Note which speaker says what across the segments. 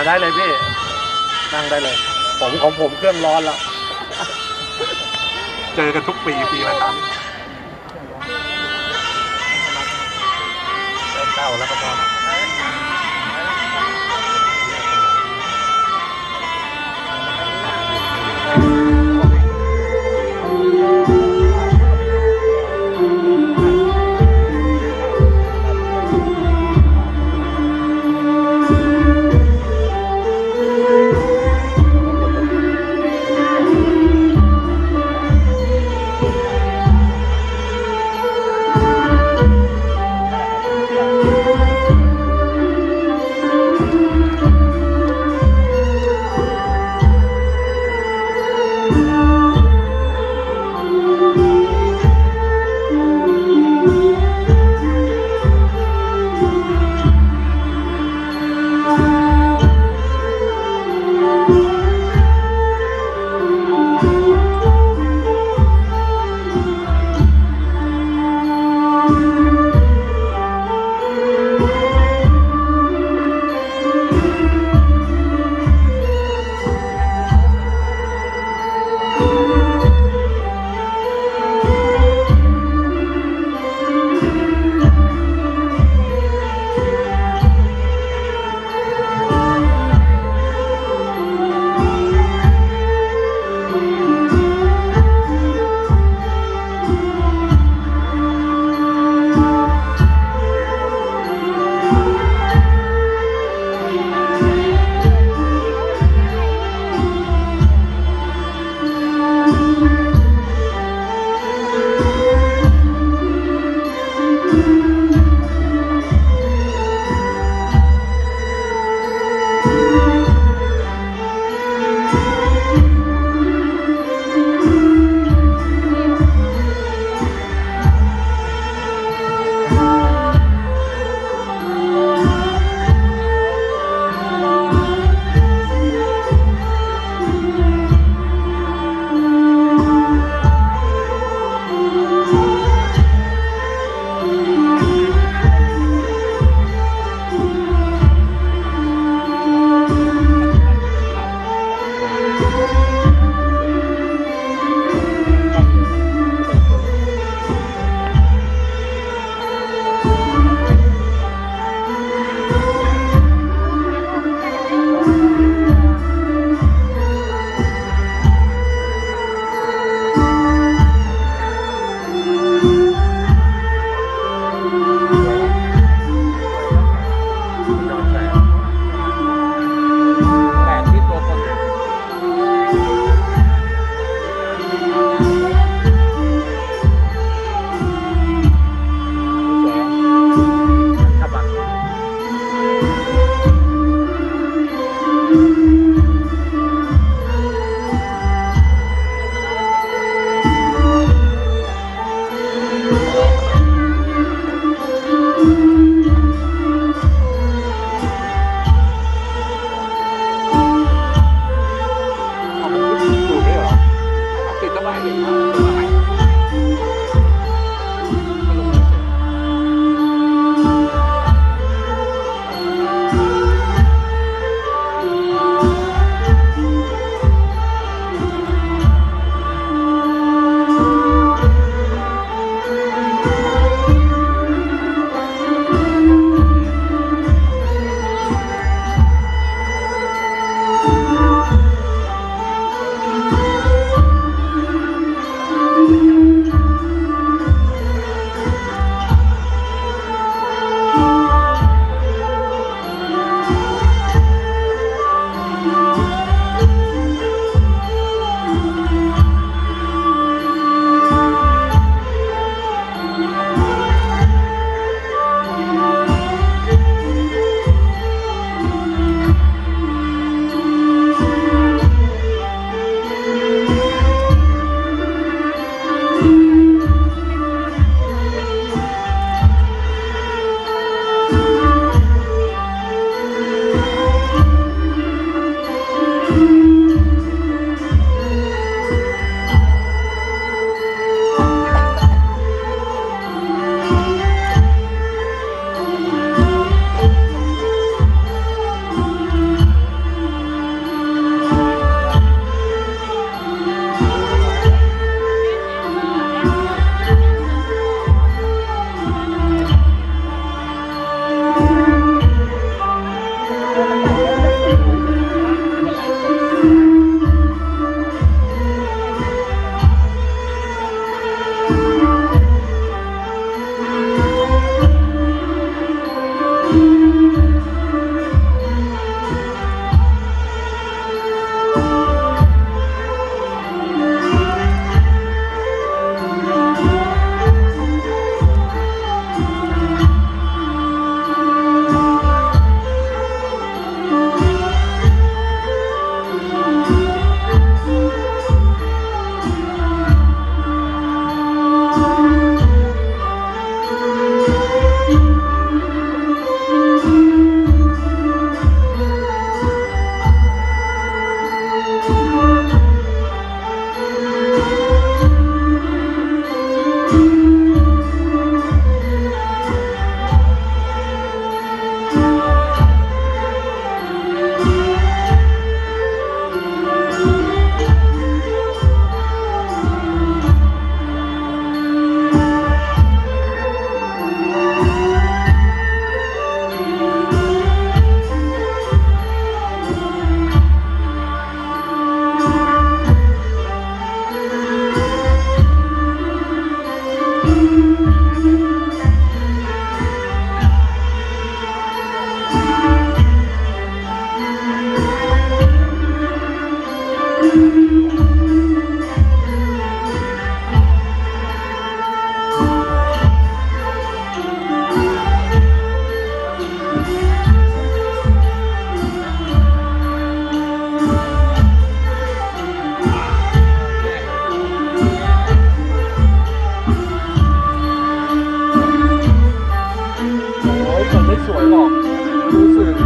Speaker 1: มาได้เลยพี่นั่งได้เลย ผมของผมเครื่องร้อนแล้ว เจอกันทุกปีปีละครั้ง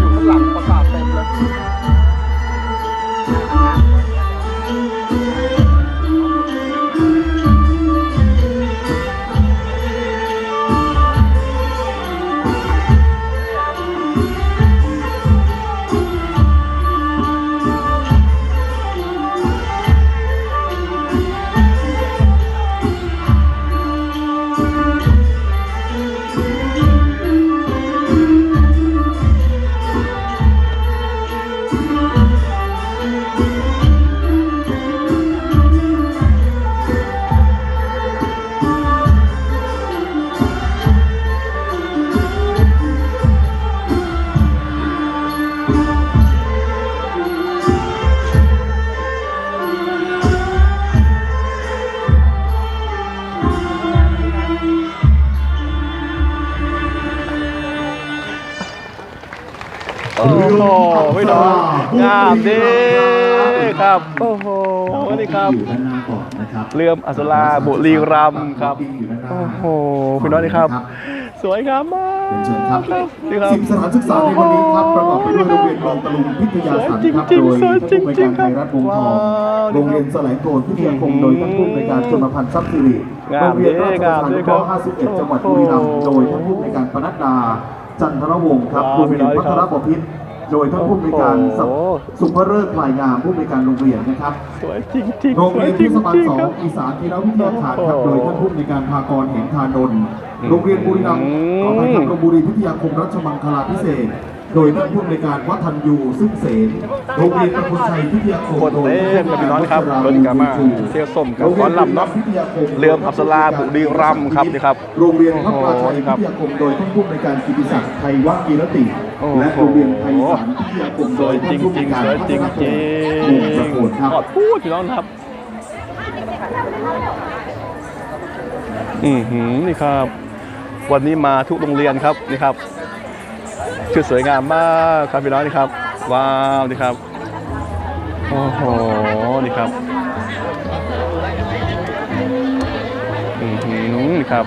Speaker 1: อยู่ข้างหลังประกาศเต็มเลย งงามดีครับ โอ้โหนี่ครับ
Speaker 2: อยู่ด้านหน้าก่อนนะครับ
Speaker 1: เลื่อมอัศราบุรีรัมย์ครับ
Speaker 2: อยู่ด้านหน้า
Speaker 1: โอ้โหพี่น้องนี่ครับ สวยงามมาก
Speaker 2: เชิญครับ
Speaker 1: นี่ครับ
Speaker 2: สิบสถานศึกษาในวันนี้ครับประกอบไปด้วยโรงเรียนบางตะลุงพิทยาสันต์ครับ
Speaker 1: สวยจริงๆ
Speaker 2: โดย
Speaker 1: สวย
Speaker 2: ท่าน
Speaker 1: จริ
Speaker 2: ผู้
Speaker 1: ง
Speaker 2: อำนวย
Speaker 1: ๆ
Speaker 2: การไทยรัฐวงศ์ทอง
Speaker 1: ว้าว
Speaker 2: โรงเรียนแสลงโกนพิทยาคมโดยท่านผู้อำนวยการชนพันธ์ทรัพย์สิริ
Speaker 1: งา
Speaker 2: โร
Speaker 1: ม
Speaker 2: งเรียนราช
Speaker 1: งา
Speaker 2: ประ
Speaker 1: ม
Speaker 2: ชา
Speaker 1: ด้
Speaker 2: นุ
Speaker 1: วย
Speaker 2: เคราะห์
Speaker 1: ครับ
Speaker 2: 51 จังหวัดบุรีรัมย์โดยท่านผู้อำนวยการปนัดดาจันทรวงศ์ครับ
Speaker 1: ว้าว
Speaker 2: โรงเรียน
Speaker 1: พี่น้
Speaker 2: วั
Speaker 1: อย
Speaker 2: ฒ
Speaker 1: ครั
Speaker 2: น
Speaker 1: บ
Speaker 2: บพิตร โดยท่านผู้อำนวยการ
Speaker 1: โอ้โห
Speaker 2: สุภเริศพลายงามผู้อำนวยการโรงเรียนนะครับ
Speaker 1: สวยจริงๆ
Speaker 2: โรง
Speaker 1: สว
Speaker 2: เรี
Speaker 1: ย
Speaker 2: ยน
Speaker 1: จริ
Speaker 2: เทศบาล
Speaker 1: ง
Speaker 2: สอง
Speaker 1: ๆครับ
Speaker 2: อีสานธีรวิทยาคารครับ
Speaker 1: โอ้
Speaker 2: โด
Speaker 1: โห
Speaker 2: ยท่านผู้อำนวยการภากรเหมธานนท์
Speaker 1: อืม
Speaker 2: โรงเรียนบุรีรัมย์
Speaker 1: อืม
Speaker 2: ขออภัยครับโรงบุรีพิทยาคมรัชมังคลาพิเศษก โดยท่านผู้อำนวยการวัฒนยูซึ่งเสนโรงเรียนประพุชัยพิทยาคม
Speaker 1: คนเต้นกับพี่น้องครับเพิ่นก็มาเที่ยวส้มกับฟ้อนลำเนาะเรืออัปสราบุรีรัมย์ครับนี่ครับ
Speaker 2: โรงเรียนพระราชัย
Speaker 1: โอ้โหครับ
Speaker 2: พิทยาคมโดยท่านผู้อำนวยการกิติศักดิ์ไทยวักีรติ
Speaker 1: โอ้โห
Speaker 2: และโรงเรียนไทยสารพิทยาคม
Speaker 1: ส
Speaker 2: โด
Speaker 1: วยย
Speaker 2: ท่า
Speaker 1: จ
Speaker 2: นผู้อำน
Speaker 1: ริ
Speaker 2: วย
Speaker 1: ง
Speaker 2: การ
Speaker 1: ๆสวยจริง
Speaker 2: พัฒ
Speaker 1: จริ
Speaker 2: นวงศ์ประโคนครับ
Speaker 1: ขอดพูดพี่น้องครับอือหือนี่ครับ วันนี้มาทุกโรงเรียนครับนี่ครับ ชุดสวยงามมากครับพี่น้องนี่ครับ ว้าวนี่ครับโอ้โหนี่ครับอือหือนี่ครับ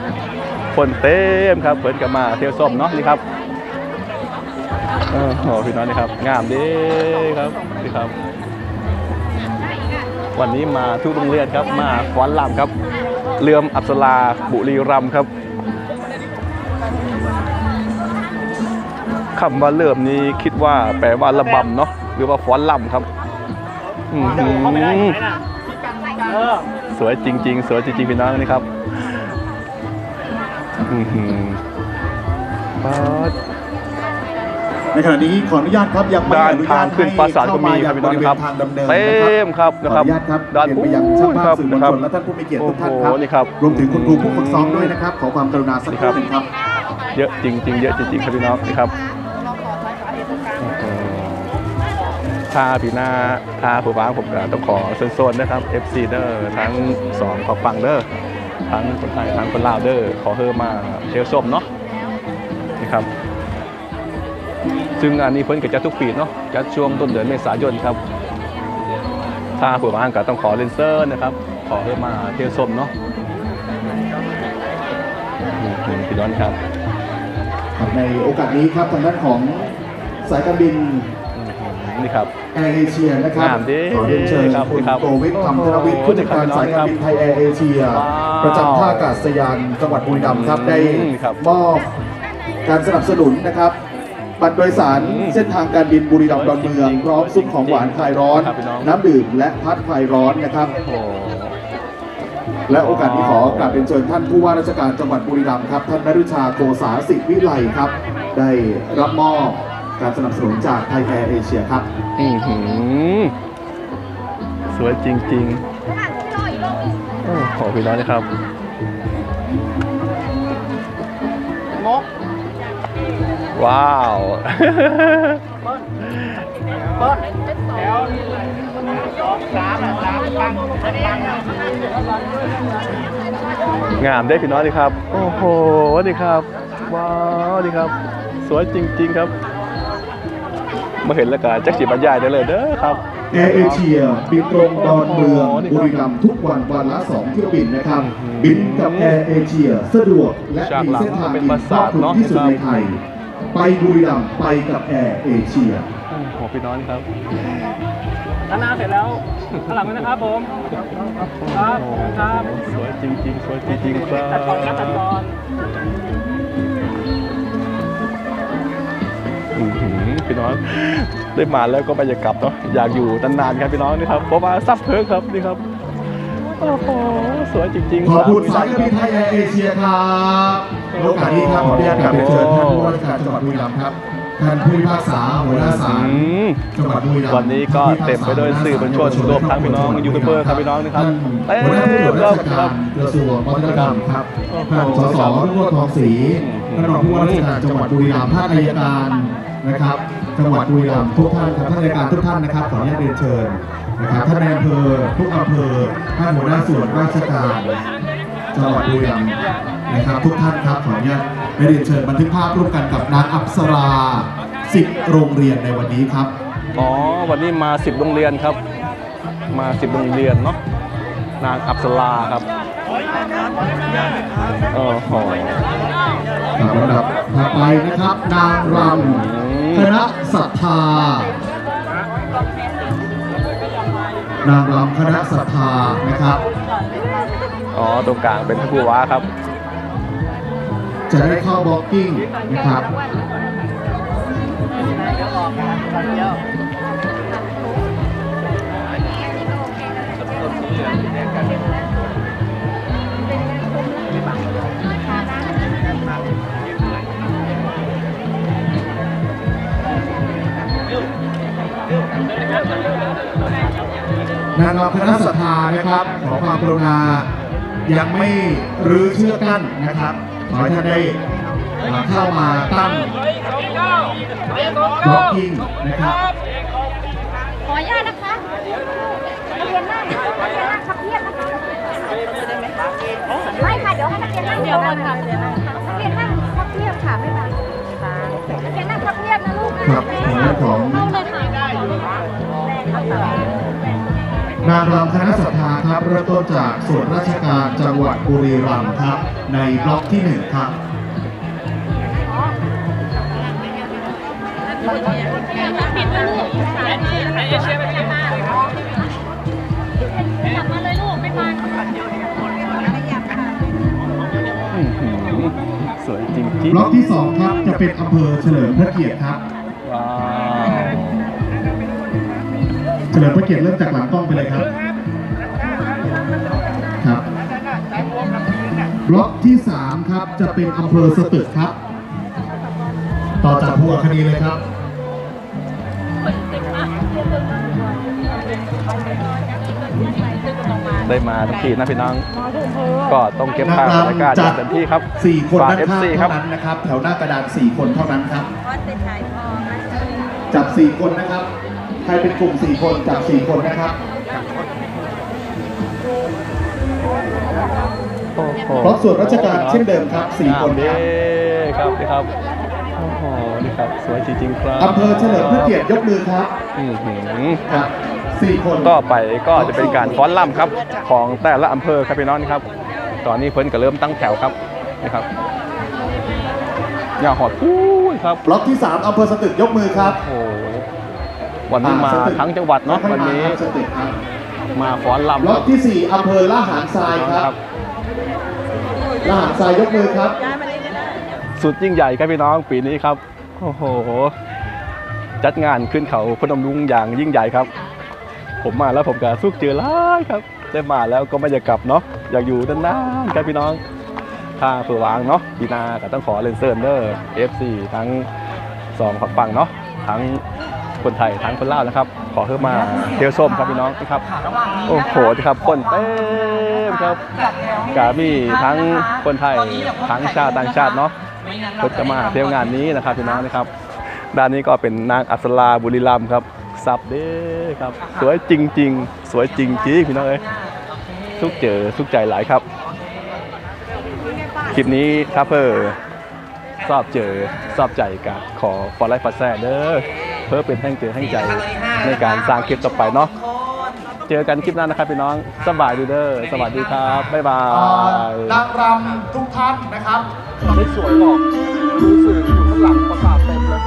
Speaker 1: คนเต็มครับเพิ่นกับมาเที่ยวส้มเนาะนี่ครับโอ้โหพี่น้องนี่ครับ งามดีครับนี่ครับ วันนี้มาทุกโรงเรียนครับมาฟ้อนลำครับ เลื่อมอัปสราบุรีรัมครับ คำว่าเลื่อมนี้คิดว่าแปลว่าระบำเนาะหรือว่าฟ้อนลำครับอื้อหือสวยจริง ๆ สวยจริงๆพี่น้องนี่ครับอื้อหือป๊าด
Speaker 2: ในขณะนี้ขออนุญาตครับยังไม่
Speaker 1: ด้าน
Speaker 2: อนุญ
Speaker 1: ทางขึ้นปราสาทก็มีครับ
Speaker 2: ให้
Speaker 1: พี่น้องครับ
Speaker 2: เข้ามายังบริเวณทางดำเนิน
Speaker 1: เต็
Speaker 2: นะครับ
Speaker 1: มครับ
Speaker 2: ขอ
Speaker 1: นะ
Speaker 2: อ
Speaker 1: ครับ
Speaker 2: นุญาตครับ
Speaker 1: ด้าน
Speaker 2: เรียน
Speaker 1: นู้
Speaker 2: ไปยัง
Speaker 1: น
Speaker 2: ช่าง
Speaker 1: ค
Speaker 2: ภา
Speaker 1: รั
Speaker 2: พ
Speaker 1: บ
Speaker 2: สื่อมวล
Speaker 1: นะครับ
Speaker 2: ชนและท่านผู้มีเกียรติทุกท่านครับ
Speaker 1: โอ้โหนี่ครับ
Speaker 2: รวมถึงคุณครูผู้ฝึกซ้อมด้วยนะครับ ขอความกรุณาสักครู่หนึ่งครับ
Speaker 1: เยอะจริงๆเยอะจริงๆครับพี่น้องนี่ครับ ท่าพี่หน้าท่าผู้บ้างผมก็ต้องขอโซนๆนะครับ FC เดอร์ทั้งสองขอฟังเดอร์ทั้งคนไทยทั้งคนลาวเดอร์ขอเฮอมาเที่ยวส้มเนาะนี่ครับ ซึ่งอันนี้เพิ่นก็จะทุกปีเนาะจัดช่วงต้นเดือนเมษายนครับ ถ้าผู้บ้างก็ต้องขอเลนเซอร์นะครับ ขอเฮอมาเที่ยวส้มเนาะนี่คือพี่นองครับ
Speaker 2: ครับในโอกาสนี้ครับทางด้านของสายการบิน
Speaker 1: นี่ครับ
Speaker 2: แอร์เอเชียนะครับ
Speaker 1: งามดิ
Speaker 2: ขอเรียนเชิญ
Speaker 1: ครับ
Speaker 2: คุณ
Speaker 1: ครับ
Speaker 2: โกวิทคำธนวิทย์ผู้จัดการสายการบินไทยแอร์เอเชีย
Speaker 1: ว้าว
Speaker 2: ประจำท่าอากาศยานจังหวัดบุรีรัมย์ครับได้
Speaker 1: อืมครับ
Speaker 2: มอบการสนับสนุนนะครับบัตรโดยสาร
Speaker 1: อืม
Speaker 2: เส้นทางการบินบุรีรัมย์ดอนเมือง พร้อมซุปของหวานคลายร้อน
Speaker 1: ครับพี่น้อง
Speaker 2: น้ำดื่มและพัดคลายร้อนนะครับ
Speaker 1: โอ้โห
Speaker 2: และโอกาสนี้ขอกราบเรียนเชิญท่านผู้ว่าราชการจังหวัดบุรีรัมย์ครับท่านนฤชาโกษาสิทธิวิไลครับ ได้รับมอบ การสนับสนุนจากไทยแอร์เอเชียครับ
Speaker 1: อื้อหือสวยจริงๆโอ้โหพี่น้องนะครับว้าวงามได้อพี่น้องดีครับ โอ้โหดีครับ ว้าวดีครับ สวยจริง ๆ ครับ มาเห็นแล้วก็จักจีบรรยายได้เลยเด้อครับ
Speaker 2: แอร์เอเชียบินตรงดอนเมือง
Speaker 1: โอ้โหนี่ครับ
Speaker 2: บุรีรัมย์ทุกวันวันละ2เที่ยวบินนะครับ
Speaker 1: อืม
Speaker 2: บินกับแอร์เอเชียสะดวกและ
Speaker 1: ฉาก
Speaker 2: มี
Speaker 1: หลัง
Speaker 2: เส้นทาง
Speaker 1: เป็น
Speaker 2: บิน
Speaker 1: ปรา
Speaker 2: ครอ
Speaker 1: สา
Speaker 2: บ
Speaker 1: ท
Speaker 2: คลุม
Speaker 1: เนาะ
Speaker 2: ที่สุดใน
Speaker 1: ครับ
Speaker 2: ไทย ไปบุรีรัมย์ไปกับแอร์เอเชีย
Speaker 1: โอ้โหพี่น้องครับ
Speaker 3: ด้านหน้าเสร็จแล้วข้างหลังด้วยนะครับผม ครับครับ
Speaker 1: สวยจริงๆ สวยจริงๆครั
Speaker 3: ตัดก่อนครับตัดก่อบน
Speaker 1: อื้อหือ พี่น้องได้มาแล้วก็ไม่อยากกลับเนาะอยากอยู่นานๆครับพี่น้องนี่ครับเพราะว่าซับเพิร์กครับนี่ครับโอ้โหสวยจริงๆ
Speaker 2: ขอบคุณ
Speaker 1: รั
Speaker 2: สายการบินไทยแอร์เอเชียครับในโอกาสนี้ครับขออนุญาตกลับเรียนเชิญท่านผู้ว่าราชการจังหวัดบุรีรัมย์ครับท่านผู้พิพากษาหัวหน้าศาล
Speaker 1: อืม
Speaker 2: จังหวัดบุรีรัมย์
Speaker 1: วันนี้ก็เต็มไปด้วยสื่อมวลชนรวมทั้งพี่น้องยูทูบเบอร์ครับพี่น้องนะครับ
Speaker 2: ท่านหัวหน้าผู้ตรวจราชการกระทรวงวัฒนธรรมครับท่านสสรุ่งโรจน์ทองศรีท่านรองผู้ว่าราชการจังหวัดบุรีรัมย์ท่านอัยการ นะครับ จังหวัดบุรีรัมย์ทุกท่านครับท่านอัยการทุกท่านนะครับขออนุญาตเรียนเชิญนะครับท่านในอำเภอทุกอำเภอท่านหัวหน้าส่วนราชการจังหวัดบุรีรัมย์นะครับทุกท่านครับขออนุญาตได้เรียนเชิญบันทึกภาพร่วมกันกับนางอัปสราสิบโรงเรียนในวันนี้ครับ
Speaker 1: อ๋อวันนี้มาสิบโรงเรียนครับ มาสิบโรงเรียนเนาะนางอับสลาครับโอ้โห
Speaker 2: ครับลำดับถัดไปนะครับ นางรำ คณะศรัทธานางรำคณะศรัทธานะครับ
Speaker 1: อ๋อตรงกลางเป็นท่านผู้ว่าครับ
Speaker 2: จะได้เข้าบล็อกกิ้งนะครับ นางรำคณะศรัทธานะครับ ขอความกรุณายังไม่รื้อเชือกกั้นนะครับ ขอให้ท่านได้เอ่อเข้ามาตั้งบล็อกกิ้งนะครับ
Speaker 4: ขออนุญาตนะคะนักเรียนนั่งนักเรียนนั่งพับเพียบนะคะไม่ค่ะ เดี๋ยวให้นักเรียนนั่งเดียวกันค่ะนักเรียนนั่งนักเรียนนั่งพับเพียบค่ะไม่เป็นไรนักเรียนนั่งพับเพียบนะลูกนะครับ
Speaker 2: ขออนุญาตของ
Speaker 4: เข้าเลยค่ะได้
Speaker 2: นางรำคณะศรัทธาครับเริ่มต้นจากส่วนราชการจังหวัดบุรีรัมย์ครับ ในบล็อกที่หนึ่งครับ
Speaker 4: ปิดเลยลูกไอเอเชียไปไม่ได้กลับมาเลยลูกไม่มา
Speaker 1: อื้อหือสวยจริงจริง
Speaker 2: บล็อกที่สองครับจะเป็นอำเภอเฉลิมพระเกียรติครับ ฉลิมพระเกียรติเริ่มจากหลังกล้องไปเลยครับครับบล็อกที่สามครับจะเป็นอำเภอสตึกครับ ต่อจากพวกคดีเลยครับ
Speaker 1: ได้มาทั้งทีนะพี่น้อง ก็ต้องเก็บภาพบรรยากาศอย่างเต็มที่ครับ
Speaker 2: สี่คน
Speaker 1: ฝาก
Speaker 2: ด้านข้าง
Speaker 1: FC ครับ
Speaker 2: เท่านั้นนะครับ แถวหน้ากระดานสี่คนเท่านั้นครับจับสี่คนนะครับ ใครเป็นกลุ่มสี่คนจับสี่คนนะครับ
Speaker 1: โอ้โห
Speaker 2: เพราะส่วนราชการเช่นเดิมครับสี่คน
Speaker 1: เด้
Speaker 2: ครับ
Speaker 1: ครับนี่ครับโอ้โหนี่ครับสวยจริงๆครับ
Speaker 2: อำเภอเฉลิมพระเกียรติยกมือครับ
Speaker 1: อื้อหือ
Speaker 2: ครับสี่คน
Speaker 1: ก็ไปก็จะเป็นการฟ้อนล่ำครับ ของแต่ละอำเภอครับพี่น้องนี่ครับ ตอนนี้เพิ่นก็เริ่มตั้งแถวครับนะครับอย่าหอดพูดครับ
Speaker 2: บล็อกที่สามอำเภอสตึกยกมือครับ
Speaker 1: โอ้โห วันนี้มา
Speaker 2: อ่สตึก
Speaker 1: ทั้งจังหวัดเนาะวันนี้
Speaker 2: ครับสตึกครับ
Speaker 1: มาฟ้อนล่ำ
Speaker 2: บล็อกที่สี่อำเภอละหารทรายครับละหารทรายยกมือครับ
Speaker 1: สุดยิ่งใหญ่ครับพี่น้องปีนี้ครับโอ้โหจัดงานขึ้นเขาพนมรุ้งอย่างยิ่งใหญ่ครับ ผมมาแล้วผมก็สุกเจอหลายครับ ได้มาแล้วก็ไม่อยากกลับเนาะอยากอยู่นานๆครับพี่น้องถ้าเผื่อวางเนาะปีหนาก็ต้องขอเลนเซอร์เดอร์ FC ทั้งสองฝั่งฝั่งเนาะทั้ง คนไทยทั้งคนลาวนะครับ ขอเพิ่มมาเที่ยวส้มครับพี่น้องนะครับโอ้โหครับคนเต็มครับกามีทั้งคนไทยทั้งชาติต่างชาติเนาะเพิ่งจะมาเที่ยวงานนี้นะครับพี่น้องนะครับด้านนี้ก็เป็นนางอัศราบุรีรัมย์ครับสับเด้ครับ สวยจริง ๆ สวยจริงจริงๆพี่น้องเอ้ยสุกเจอสุกใจหลายครับ คลิปนี้ถ้าเพิ่อชอบเจอชอบใจกับขอฟอลไลฟ์ฟอสแซเด้อ เพื่อเป็นแท่งเจอแท่งใจในการสร้างคลิปต่อไปเนาะเจอกันคลิปหน้านะครับพี่น้องสบายดีเด้อสวัสดีครับ บ๊ายบาย
Speaker 2: นางรำทุกท่านนะครับ
Speaker 1: ไม่สวยหรอกรู้สึกอยู่ข้างหลังประสาทเต็มเลย